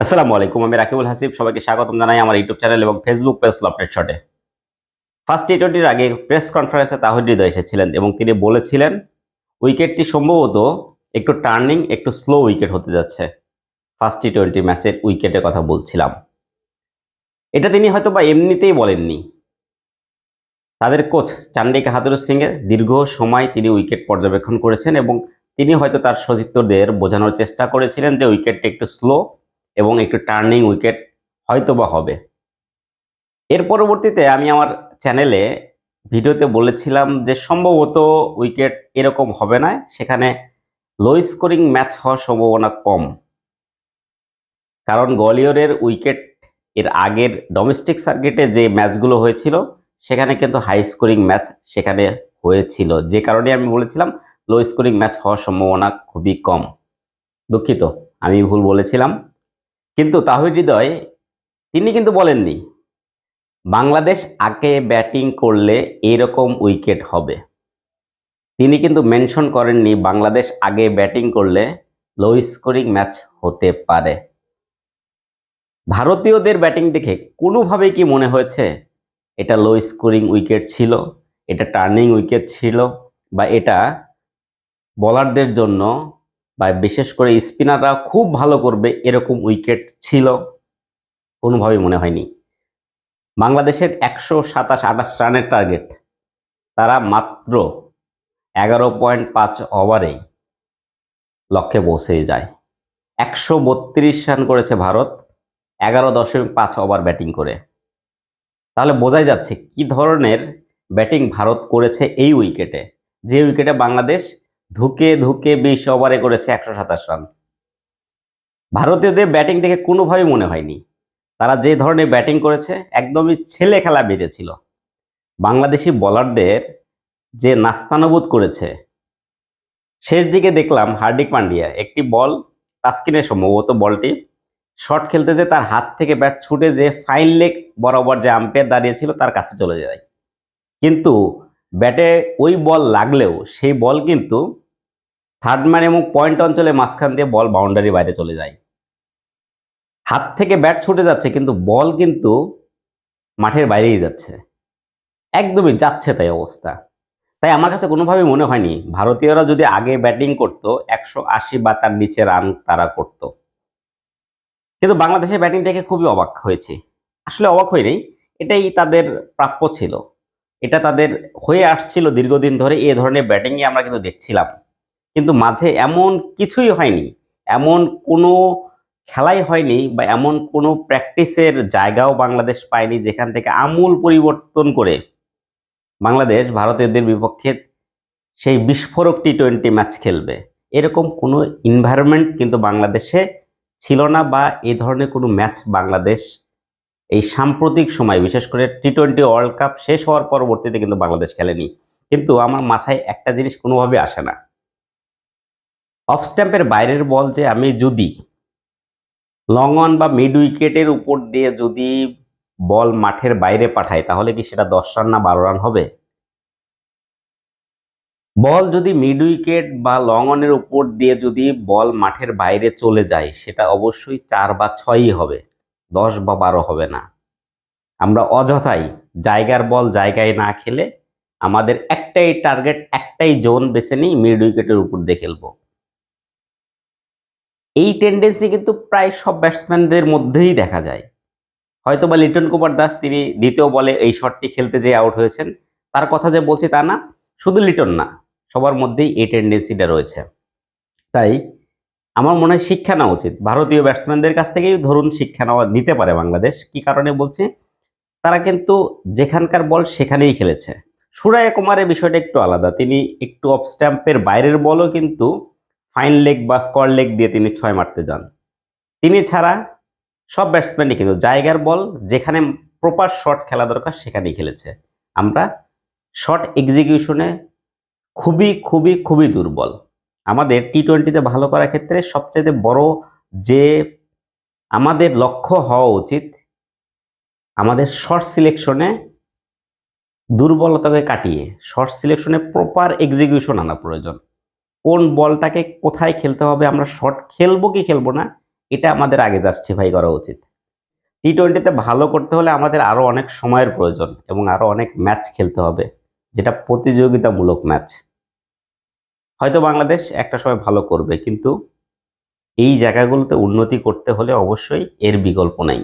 আসসালামু আলাইকুম, আমি রাকিবুল হাসিব। সবাইকে স্বাগতম জানাই আমার ইউটিউব চ্যানেল এবং ফেসবুক পেজ আপডেট শটে ফার্স্ট টি টোয়েন্টির আগে প্রেস কনফারেন্সে তাহিদ হৃদয় এসেছিলেন এবং তিনি বলেছিলেন, উইকেটটি সম্ভবত একটু টার্নিং একটু স্লো উইকেট হতে যাচ্ছে। ফার্স্ট টি টোয়েন্টি ম্যাচের উইকেটের কথা বলছিলাম। এটা তিনি হয়তো বা এমনিতেই বলেননি। তাদের কোচ চান্ডিকা হাতুরুর সিংয়ের দীর্ঘ সময় তিনি উইকেট পর্যবেক্ষণ করেছেন এবং তিনি হয়তো তার সতীর্থদের বোঝানোর চেষ্টা করেছিলেন যে উইকেটটা একটু স্লো এবং একটু টার্নিং উইকেট হয়তো বা হবে। এর পরবর্তীতে আমি আমার চ্যানেলে ভিডিওতে বলেছিলাম যে সম্ভবত উইকেট এরকম হবে না, সেখানে লো স্কোরিং ম্যাচ হওয়ার সম্ভাবনা কম। কারণ গোয়ালিয়রের উইকেট এর আগের ডোমেস্টিক সার্কিটে যে ম্যাচগুলো হয়েছিল, সেখানে কিন্তু হাই স্কোরিং ম্যাচ সেখানে হয়েছিল। যে কারণে আমি বলেছিলাম লো স্কোরিং ম্যাচ হওয়ার সম্ভাবনা খুবই কম। দুঃখিত, আমি ভুল বলেছিলাম। কিন্তু তাহিদ হৃদয়, তিনি কিন্তু বলেননি, বাংলাদেশ আগে ব্যাটিং করলে এরকম উইকেট হবে। তিনি কিন্তু মেনশন করেননি, বাংলাদেশ আগে ব্যাটিং করলে লো স্কোরিং ম্যাচ হতে পারে। ভারতীয়দের ব্যাটিং দেখে কোনোভাবেই কি মনে হয়েছে? এটা লো স্কোরিং উইকেট ছিল, এটা টার্নিং উইকেট ছিল, বা এটা বলারদের জন্য বা বিশেষ করে স্পিনাররা খুব ভালো করবে এরকম উইকেট ছিল কোনোভাবেই মনে হয়নি। বাংলাদেশের একশো সাতাশ আঠাশ রানের টার্গেট তারা মাত্র এগারো পয়েন্ট পাঁচ ওভারেই লক্ষ্যে পৌঁছে যায়। একশো বত্রিশ রান করেছে ভারত, এগারো দশমিক পাঁচ ওভার ব্যাটিং করে। তাহলে বোঝাই যাচ্ছে কি ধরনের ব্যাটিং ভারত করেছে এই উইকেটে। যে উইকেটে বাংলাদেশ ধুকে ধুকে বিশ ওভারে করেছে একশো সাতাশ রান। ভারতীয়দের ব্যাটিং দেখে কোনোভাবেই মনে হয়নি। তারা যে ধরনের ব্যাটিং করেছে, একদমই ছেলে খেলা বেঁধেছিল। বাংলাদেশি বলারদের যে নাস্তানুবোধ করেছে, শেষ দিকে দেখলাম হার্দিক পান্ডিয়া একটি বল তাস্কিনের সম্ভবত বলটি, শট খেলতে যে তার হাত থেকে ব্যাট ছুটে যে ফাইন লেগ বরাবর যে আম্পায়ার দাঁড়িয়েছিল তার কাছে চলে যায়। কিন্তু ব্যাটে ওই বল লাগলেও সেই বল কিন্তু থার্ড ম্যান এবং পয়েন্ট অঞ্চলে মাঝখান দিয়ে বল বাউন্ডারি বাইরে চলে যায়। হাত থেকে ব্যাট ছুটে যাচ্ছে, কিন্তু বল কিন্তু মাঠের বাইরেই যাচ্ছে। একদমই যাচ্ছে তাই অবস্থা। তাই আমার কাছে কোনোভাবেই মনে হয়নি, ভারতীয়রা যদি আগে ব্যাটিং করত, একশো আশি বা তার নিচে রান তারা করত। কিন্তু বাংলাদেশের ব্যাটিং দেখে খুবই অবাক হয়েছে। আসলে অবাক হয়নি এটাই তাদের প্রাপ্য ছিল। এটা তাদের হয়ে আসছিল দীর্ঘদিন ধরে, এ ধরনের ব্যাটিংই আমরা কিন্তু দেখছিলাম। কিন্তু মাঝে এমন কিছুই হয়নি, এমন কোনো খেলাই হয়নি বা এমন কোনো প্র্যাকটিসের জায়গাও বাংলাদেশ পায়নি যেখান থেকে আমূল পরিবর্তন করে বাংলাদেশ ভারতীয়দের বিপক্ষে সেই বিস্ফোরক টি টোয়েন্টি ম্যাচ খেলবে। এরকম কোনো ইনভায়রনমেন্ট কিন্তু বাংলাদেশে ছিল না বা এই ধরনের কোনো ম্যাচ বাংলাদেশ এই সাম্প্রতিক সময়, বিশেষ করে টি টোয়েন্টি ওয়ার্ল্ড কাপ শেষ হওয়ার পরবর্তীতে কিন্তু বাংলাদেশ খেলেনি। কিন্তু আমার মাথায় একটা জিনিস কোনোভাবে আসে না। অফ স্ট্যাম্পের বাইরের বল যে আমি যদি লং অন বা মিড উইকেটের উপর দিয়ে যদি বল মাঠের বাইরে পাঠাই, তাহলে কি সেটা দশ রান না বারো রান হবে? বল যদি মিড উইকেট বা লং অনের উপর দিয়ে যদি বল মাঠের বাইরে চলে যায়, সেটা অবশ্যই চার বা ছয়ই হবে, দশ বা বারো হবে না। আমরা অযথাই জায়গার বল জায়গায় না খেলে আমাদের একটাই টার্গেট একটাই জোন বেছে নিই মিড উইকেটের উপর দিয়ে খেলব। এই টেন্ডেন্সি কিন্তু প্রায় সব ব্যাটসম্যানদের মধ্যেই দেখা যায়। হয়তো বা লিটন কুমার দাস তিনি দ্বিতীয় বলে এই শটটি খেলতে যে আউট হয়েছেন। তার কথা যে বলছি তা না, শুধু লিটন না, সবার মধ্যেই এই টেন্ডেন্সিটা রয়েছে। তাই আমার মনে হয় শিক্ষা নেওয়া উচিত। ভারতীয় ব্যাটসম্যানদের কাছ থেকেই ধরুন শিক্ষা নেওয়া নিতে পারে বাংলাদেশ। কি কারণে বলছি? তারা কিন্তু যেখানকার বল সেখানেই খেলেছে। সুরায় কুমারের বিষয়টা একটু আলাদা। তিনি একটু অফ স্ট্যাম্পের বাইরের বলও কিন্তু ফাইন লেগ বা স্কোয়ার লেগ দিয়ে তিনি ছয় মারতে যান। তিনি ছাড়া সব ব্যাটসম্যানই কিন্তু জায়গার বল, যেখানে প্রপার শট খেলা দরকার সেখানেই খেলেছে। আমরা শট এক্সিকিউশনে খুবই খুবই খুবই দুর্বল। আমাদের টি টোয়েন্টিতে ভালো করার ক্ষেত্রে সবচেয়ে বড় যে আমাদের লক্ষ্য হওয়া উচিত, আমাদের শর্ট সিলেকশনে দুর্বলতাকে কাটিয়ে শর্ট সিলেকশনে প্রপার এক্সিকিউশন আনা প্রয়োজন। কোন বলটাকে কোথায় খেলতে হবে, আমরা শর্ট খেলব কি খেলব না, এটা আমাদের আগে জাস্টিফাই করা উচিত। টি টোয়েন্টিতে ভালো করতে হলে আমাদের আরও অনেক সময়ের প্রয়োজন এবং আরও অনেক ম্যাচ খেলতে হবে, যেটা প্রতিযোগিতামূলক ম্যাচ হয়তো বাংলাদেশ একটা সময় ভালো করবে, কিন্তু এই জায়গাগুলোতে উন্নতি করতে হলে অবশ্যই এর বিকল্প নাই।